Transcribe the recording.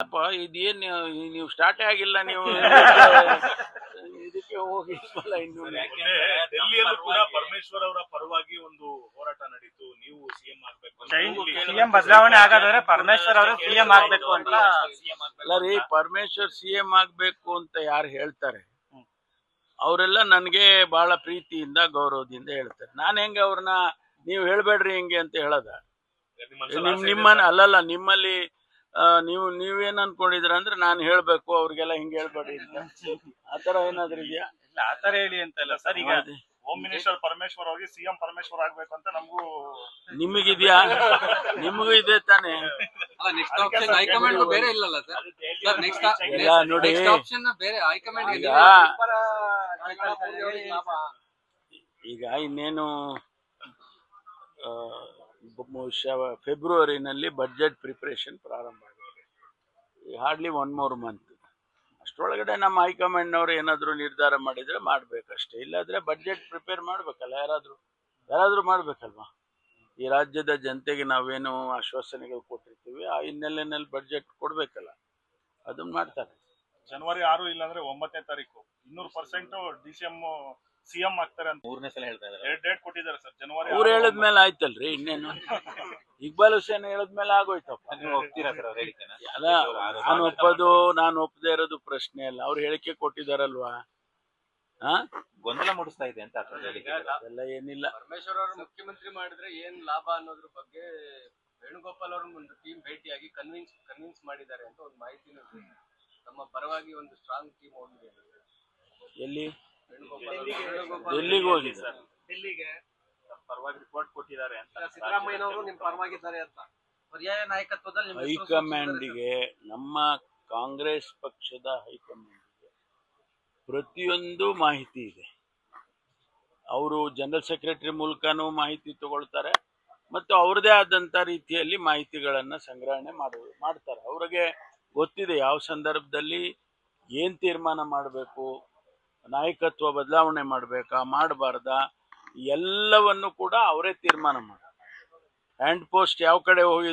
ಅಪ್ಪ ಇದೇನ್ ನೀವು- ನೀವು ಸ್ಟಾರ್ಟೇ ಆಗಿಲ್ಲ ನೀವು? ಇದಕ್ಕೆ ಹೋಗಿಲ್ವಲ್ಲ ಇನ್ನು. ಡೆಲ್ಲಿಯಲ್ಲೂ ಕೂಡ ಪರಮೇಶ್ವರ್ ಅವರ ಪರವಾಗಿ ಒಂದು ಹೋರಾಟ ನಡೀತು. ನೀವು ಸಿಎಂ ಆಗ್ಬೇಕು ಅಂತ ಇಲ್ಲಿ ಸಿಎಂ ಬದಲಾವಣೆ ಆಗೋದಾದ್ರೆ ಪರಮೇಶ್ವರ್ ಅವರು ಸಿಎಂ ಆಗ್ಬೇಕು ಅಂತ. ಅಲ್ಲ ರೀ ಪರಮೇಶ್ವರ್ ಸಿ ಎಂ ಆಗ್ಬೇಕು ಅಂತ ಯಾರು ಹೇಳ್ತಾರೆ? ಅವರೆಲ್ಲ ನನಗೆ ಬಹಳ ಪ್ರೀತಿಯಿಂದ ಗೌರವದಿಂದ ಹೇಳ್ತಾರೆ. ನಾನು ಹೆಂಗೆ ಅವ್ರನ್ನ ನೀವು ಹೇಳ್ಬೇಡ್ರಿ ಹಿಂಗೆ ಅಂತ ಹೇಳದ? ನಿಮ್ಮ ನಿಮ್ ನಿಮ್ಮನ್ನ ಅಲ್ಲಲ್ಲ ನಿಮ್ಮಲ್ಲಿ ನೀವು ನೀವೇನ್ ಅನ್ಕೊಂಡಿದ್ರ ಅಂದ್ರೆ ನಾನು ಹೇಳ್ಬೇಕು ಅವ್ರಿಗೆಲ್ಲ ಹಿಂಗ್ ಹೇಳ್ಬೇಡಿ ಆತರ ಏನಾದ್ರು ಇದೆಯಾ? ಇಲ್ಲ ಆತರ ಹೇಳಿ ಅಂತ ಇಲ್ಲ ಸರ್. ಈಗ ಅದೇ. ಹೋಮ್ ಮಿನಿಸ್ಟರ್ ಪರಮೇಶ್ವರ್ ಹೋಗಿ ಸಿಎಂ ಪರಮೇಶ್ವರ್ ಆಗ್ಬೇಕು ಅಂತ ನಮಗೂ ನಿಮಗಿದ್ಯಾ? ನಿಮಗೂ ಇದೆ ತಾನೆ. ನೆಕ್ಸ್ಟ್ ಅದಕ್ಕೆ ಆಪ್ಷನ್ ಸರ್ ಹೈಕಮಾಂಡ್ ಬೇರೆ ಇಲ್ಲಲ್ಲ ಸರ್? ಸರ್ ನೆಕ್ಸ್ಟ್ ಎಲ್ಲ ನೋಡಿ. ನೆಕ್ಸ್ಟ್ ಆಪ್ಷನ್ ಬೇರೆ ಹೈಕಮಾಂಡ್ ಈಗ ಇನ್ನೇನು ಬಹುಶಃ ಫೆಬ್ರವರಿನಲ್ಲಿ ಬಜೆಟ್ ಪ್ರಿಪ್ರೇಷನ್ ಪ್ರಾರಂಭ ಆಗಿದೆ. ಹಾರ್ಡ್ಲಿ ಒನ್ ಮೋರ್ ಮಂತ್ ಅಷ್ಟರೊಳಗಡೆ ನಮ್ಮ ಹೈಕಮಾಂಡ್ನವರು ಏನಾದರೂ ನಿರ್ಧಾರ ಮಾಡಿದರೆ ಮಾಡಬೇಕಷ್ಟೇ. ಇಲ್ಲಾದರೆ ಬಜೆಟ್ ಪ್ರಿಪೇರ್ ಮಾಡಬೇಕಲ್ಲ, ಯಾರಾದರೂ ಯಾರಾದರೂ ಮಾಡಬೇಕಲ್ವಾ? ಈ ರಾಜ್ಯದ ಜನತೆಗೆ ನಾವೇನು ಆಶ್ವಾಸನೆಗಳು ಕೊಟ್ಟಿರ್ತೀವಿ, ಆ ಹಿನ್ನೆಲೆಯಲ್ಲಿ ಬಜೆಟ್ ಕೊಡಬೇಕಲ್ಲ. ಅದನ್ನ ಮಾಡ್ತಾರೆ. ಜನವರಿ ಆರು ಇಲ್ಲಾಂದ್ರೆ ಒಂಬತ್ತನೇ ತಾರೀಕು. ಇನ್ನೂರು percent D C M CM ಆಗ್ತಾರೆ ಅಂತ ಮೂರನೇ ಸಲ ಹೇಳ್ತಾ ಇದ್ದಾರೆ. ಎರಡ್ ಡೇಟ್ ಕೊಟ್ಟಿದ್ದಾರೆ ಸರ್ ಜನವರಿ ಅವ್ರು ಹೇಳದ್ಮೇಲೆ ಆಯ್ತಲ್ರಿ ಇನ್ನೇನು? ಇಕ್ಬಾಲ್ ಹುಸೇನ್ ಹೇಳದ್ಮೇಲೆ ಆಗೋಯ್ತಪ್ಪ. ನೀವು ಹೋಗ್ತೀರಾ ಸರ್ ಅವ್ರ ಹೇಳಿಕೆನ? ಅಲ್ಲ ನಾನು ಒಪ್ಪೋದು ನಾನು ಒಪ್ಪದೇ ಇರೋದು ಪ್ರಶ್ನೆ ಅಲ್ಲ. ಅವ್ರು ಹೇಳಿಕೆ ಕೊಟ್ಟಿದಾರಲ್ವಾ ಹಾ ಗೊಂದಲ ಮೂಡಿಸ್ತಾ ಇದೆ ಅಂತ ಅದ್ರ ಹೇಳಿಕೆ ಅದೆಲ್ಲ ಏನಿಲ್ಲ. ಪರಮೇಶ್ವರ್ ಅವರು ಮುಖ್ಯಮಂತ್ರಿ ಮಾಡಿದ್ರೆ ಏನ್ ಲಾಭ ಅನ್ನೋದ್ರ ಬಗ್ಗೆ ವೇಣುಗೋಪಾಲ್ ಅವರು ಒಂದು ಟೀಮ್ ಭೇಟಿಯಾಗಿ ಕನ್ವಿನ್ಸ್ ಕನ್ವಿನ್ಸ್ ಮಾಡಿದ್ದಾರೆ ಅಂತ ಒಂದು ಮಾಹಿತಿನೂ ಇದೆ. ನಮ್ಮ ಪರವಾಗಿ ಒಂದು ಸ್ಟ್ರಾಂಗ್ ಟೀಮ್ ಹೋಗಿದೆ ಎಲ್ಲಿ? ವೇಣುಗೋಪಾಲ್ ಹೋಗಿದೆ. ಸರ್ ಡೆಲ್ಲಿಗೆ ಪರವಾಗಿ ರಿಪೋರ್ಟ್ ಕೊಟ್ಟಿದ್ದಾರೆ ಅಂತ ಸಿದ್ದರಾಮಯ್ಯನವರು ನಿಮ್ ಪರವಾಗಿದ್ದಾರೆ ಅಂತ. ಪರ್ಯಾಯ ನಾಯಕತ್ವದಲ್ಲಿ ನಿಮ್ಮ ಹೆಸರು ಹೈಕಮಾಂಡಿಗೆ ನಮ್ಮ ಕಾಂಗ್ರೆಸ್ ಪಕ್ಷದ ಹೈಕಮಾಂಡ್ ಪ್ರತಿಯೊಂದು ಮಾಹಿತಿ ಇದೆ. ಅವರು ಜನರಲ್ ಸೆಕ್ರೆಟರಿ ಮೂಲಕನೂ ಮಾಹಿತಿ ತಗೊಳ್ತಾರೆ ಮತ್ತು ಅವ್ರದೇ ಆದಂಥ ರೀತಿಯಲ್ಲಿ ಮಾಹಿತಿಗಳನ್ನು ಸಂಗ್ರಹಣೆ ಮಾಡು ಮಾಡ್ತಾರೆ. ಅವ್ರಿಗೆ ಗೊತ್ತಿದೆ ಯಾವ ಸಂದರ್ಭದಲ್ಲಿ ಏನು ತೀರ್ಮಾನ ಮಾಡಬೇಕು ನಾಯಕತ್ವ ಬದಲಾವಣೆ ಮಾಡಬೇಕಾ ಮಾಡಬಾರ್ದಾ ಎಲ್ಲವನ್ನು ಕೂಡ ಅವರೇ ತೀರ್ಮಾನ ಮಾಡ ಹ್ಯಾಂಡ್ ಪೋಸ್ಟ್ ಯಾವ ಕಡೆ ಹೋಗಿ